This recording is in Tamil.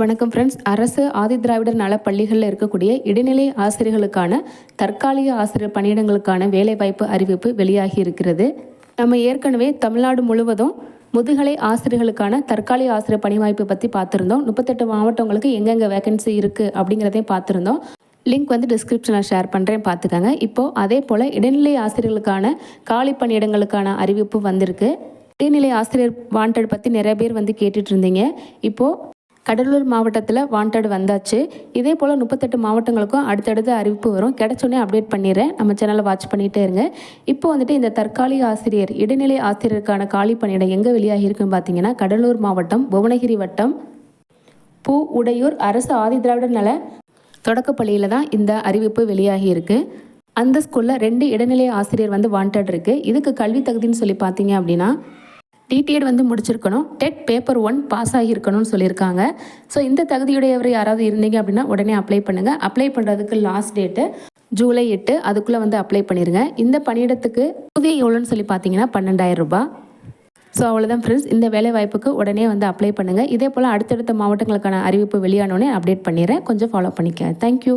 வணக்கம் ஃப்ரெண்ட்ஸ் அரசு ஆதி திராவிடர் நல பள்ளிகளில் இருக்கக்கூடிய இடைநிலை ஆசிரியர்களுக்கான தற்காலிக ஆசிரியர் பணியிடங்களுக்கான வேலைவாய்ப்பு அறிவிப்பு வெளியாகி இருக்கிறது. நம்ம ஏற்கனவே தமிழ்நாடு முழுவதும் முதுகலை ஆசிரியர்களுக்கான தற்காலிக ஆசிரியர் பணிவாய்ப்பு பற்றி பார்த்துருந்தோம். முப்பத்தெட்டு மாவட்டங்களுக்கு எங்கெங்கே வேகன்சி இருக்குது அப்படிங்கிறதையும் பார்த்துருந்தோம். லிங்க் வந்து டிஸ்கிரிப்ஷனில் ஷேர் பண்ணுறேன் பார்த்துக்கோங்க. இப்போது அதே போல் இடைநிலை ஆசிரியர்களுக்கான காலி பணியிடங்களுக்கான அறிவிப்பு வந்திருக்கு. இடைநிலை ஆசிரியர் வாண்டட் பற்றி நிறைய பேர் வந்து கேட்டுட்ருந்தீங்க இப்போது கடலூர் மாவட்டத்தில் வாண்டட் வந்தாச்சு. இதே போல் முப்பத்தெட்டு மாவட்டங்களுக்கும் அடுத்தடுத்து அறிவிப்பு வரும். கிடைச்சோன்னே அப்டேட் பண்ணிடுறேன். நம்ம சேனலை வாட்ச் பண்ணிகிட்டே இருங்க. இப்போ வந்துட்டு இந்த தற்காலிக ஆசிரியர் இடைநிலை ஆசிரியருக்கான காலி பணியிடம் எங்கே வெளியாகியிருக்குன்னு பார்த்தீங்கன்னா கடலூர் மாவட்டம் புவனகிரி வட்டம் பூ உடையூர் அரசு ஆதிதிராவிடர் நல தொடக்கப்பள்ளியில் தான் இந்த அறிவிப்பு வெளியாகியிருக்கு அந்த ஸ்கூலில் ரெண்டு இடைநிலை ஆசிரியர் வந்து வாண்டட் இருக்குது இதுக்கு கல்வி தகுதின்னு சொல்லி பார்த்தீங்க அப்படின்னா டிடிஎட் வந்து முடிச்சிருக்கணும். டெட் பேப்பர் ஒன் பாஸ் ஆகியிருக்கணும்னு சொல்லியிருக்காங்க. ஸோ இந்த தகுதியுடையவர் யாராவது இருந்தீங்க அப்படின்னா உடனே அப்ளை பண்ணுங்கள் அப்ளை பண்ணுறதுக்கு லாஸ்ட் டேட்டு ஜூலை எட்டு. அதுக்குள்ளே வந்து அப்ளை பண்ணிடுங்க இந்த பணியிடத்துக்கு ஊதியம் எவ்வளோன்னு சொல்லி பார்த்தீங்கன்னா பன்னெண்டாயிரம் ரூபாய். ஸோ அவ்வளோதான் ஃப்ரெண்ட்ஸ் இந்த வேலை வாய்ப்புக்கு உடனே வந்து அப்ளை பண்ணுங்கள் இதே போல் அடுத்தடுத்த மாவட்டங்களுக்கான அறிவிப்பு வெளியானோடனே அப்டேட் பண்ணிடுறேன். கொஞ்சம் ஃபாலோ பண்ணிக்க. தேங்க்யூ